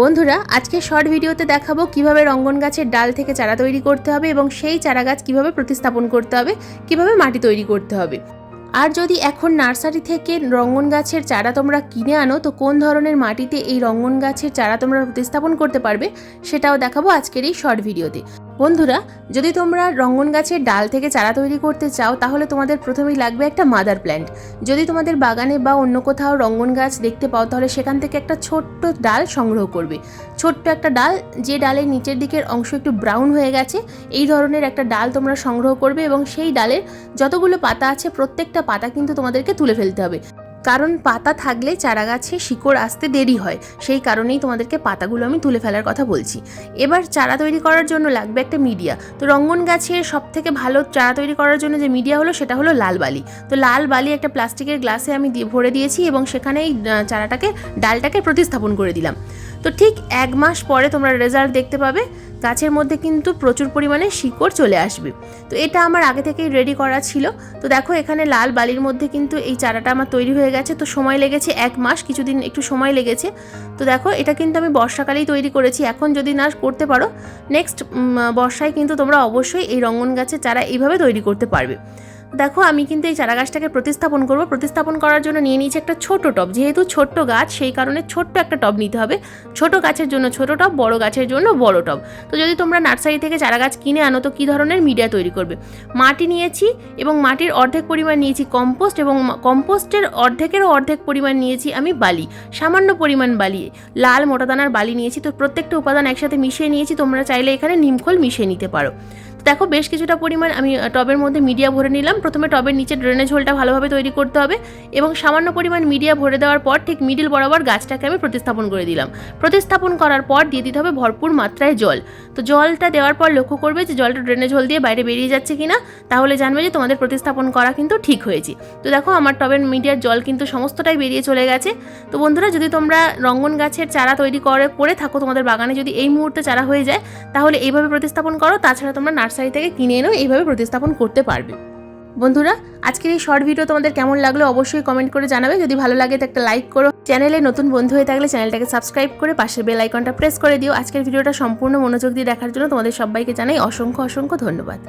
বন্ধুরা, আজকে শর্ট ভিডিওতে দেখাবো কীভাবে রঙ্গন গাছের ডাল থেকে চারা তৈরি করতে হবে এবং সেই চারা গাছ কীভাবে প্রতিস্থাপন করতে হবে, কীভাবে মাটি তৈরি করতে হবে। আর যদি এখন নার্সারি থেকে রঙ্গন গাছের চারা তোমরা কিনে আনো, তো কোন ধরনের মাটিতে এই রঙ্গন গাছের চারা তোমরা প্রতিস্থাপন করতে পারবে, সেটাও দেখাবো আজকের এই শর্ট ভিডিওতে বন্ধুরা, যদি তোমরা রঙ্গন গাছের ডাল থেকে চারা তৈরি করতে চাও, তাহলে তোমাদের প্রথমেই লাগবে একটা মাদার প্ল্যান্ট। যদি তোমাদের বাগানে বা অন্য কোথাও রঙ্গন গাছ দেখতে পাও, তাহলে সেখান থেকে একটা ছোট্ট ডাল সংগ্রহ করবে। ছোট্ট একটা ডাল, যে ডালের নিচের দিকের অংশ একটু ব্রাউন হয়ে গেছে, এই ধরনের একটা ডাল তোমরা সংগ্রহ করবে এবং সেই ডালের যতগুলো পাতা আছে, প্রত্যেকটা পাতা কিন্তু তোমাদেরকে তুলে ফেলতে হবে। কারণ পাতা থাকলে চারা গাছে শিকড় আসতে দেরি হয়। সেই কারণেই তোমাদেরকে পাতাগুলো আমি তুলে ফেলার কথা বলছি। এবার চারা তৈরি করার জন্য লাগবে একটা মিডিয়া। তো রঙ্গন গাছের সব থেকে ভালো চারা তৈরি করার জন্য যে মিডিয়া হলো সেটা হলো লাল বালি। তো লাল বালি একটা প্লাস্টিকের গ্লাসে আমি ভরে দিয়েছি এবং সেখানেই চারাটাকে, ডালটাকে প্রতিস্থাপন করে দিলাম। তো ঠিক এক মাস পরে তোমরা রেজাল্ট দেখতে পাবে গাছের মধ্যে কিন্তু প্রচুর পরিমাণে শিকড় চলে আসবে। তো এটা আমার আগে থেকেই রেডি করা ছিল। তো দেখো এখানে লাল বালির মধ্যে কিন্তু এই চারাটা আমার তৈরি হয়ে গেছে। তো সময় লেগেছে এক মাস, কিছুদিন একটু সময় লেগেছে। তো দেখো এটা কিন্তু আমি বর্ষাকালেই তৈরি করেছি। এখন যদি না করতে পারো নেক্সট বর্ষায় কিন্তু তোমরা অবশ্যই এই রঙ্গন গাছের চারা এইভাবে তৈরি করতে পারবে। দেখো, আমি কিন্তু এই চারা গাছটাকে প্রতিস্থাপন করব। প্রতিস্থাপন করার জন্য নিয়ে নিয়েছি একটা ছোট টব। যেহেতু ছোট্ট গাছ, সেই কারণে ছোট্ট একটা টব নিতে হবে। ছোট গাছের জন্য ছোট টব, বড় গাছের জন্য বড় টব। তো যদি তোমরা নার্সারি থেকে চারা গাছ কিনে আনো, তো কী ধরনের মিডিয়া তৈরি করবে? মাটি নিয়েছি এবং মাটির অর্ধেক পরিমাণ নিয়েছি কম্পোস্ট এবং কম্পোস্টের অর্ধেকেরও অর্ধেক পরিমাণ নিয়েছি আমি বালি, সামান্য পরিমাণ বালি। লাল মোটাদানার বালি নিয়েছি। তো প্রত্যেকটা উপাদান একসাথে মিশিয়ে নিয়েছি। তোমরা চাইলে এখানে নিমখোল মিশিয়ে নিতে পারো। দেখো বেশ কিছুটা পরিমাণ আমি টবের মধ্যে মিডিয়া ভরে নিলাম। প্রথমে টবের নিচে ড্রেনেজ হোলটা ভালোভাবে তৈরি করতে হবে এবং সামান্য পরিমাণ মিডিয়া ভরে দেওয়ার পর ঠিক মিডিল বরাবর গাছটাকে আমি প্রতিস্থাপন করে দিলাম। প্রতিস্থাপন করার পর দিয়ে দিতে হবে ভরপুর মাত্রায় জল। তো জলটা দেওয়ার পর লক্ষ্য করবে যে জলটা ড্রেনেজ হোল দিয়ে বাইরে বেরিয়ে যাচ্ছে কিনা। তাহলে জানবে যে তোমাদের প্রতিস্থাপন করা কিন্তু ঠিক হয়েছে। তো দেখো আমার টবের মিডিয়ার জল কিন্তু সমস্তটাই বেরিয়ে চলে গেছে। তো বন্ধুরা, যদি তোমরা রঙ্গন গাছের চারা তৈরি করে করে থাকো তোমাদের বাগানে যদি এই মুহূর্তে চারা হয়ে যায়, তাহলে এইভাবে প্রতিস্থাপন করো। তাছাড়া তোমরা নার্সারি থেকে কিনে এনেও এইভাবে প্রতিস্থাপন করতে পারবে। বন্ধুরা, আজকের এই শর্ট ভিডিও তোমাদের কেমন লাগল অবশ্যই কমেন্ট করে জানাবে। যদি ভালো লাগে তো একটা লাইক করো। চ্যানেলে নতুন বন্ধু হয়ে থাকলে চ্যানেলটাকে সাবস্ক্রাইব করে পাশের বেল আইকনটা প্রেস করে দিও। আজকের ভিডিওটা সম্পূর্ণ মনোযোগ দিয়ে দেখার জন্য তোমাদের সবাইকে জানাই অসংখ্য অসংখ্য ধন্যবাদ।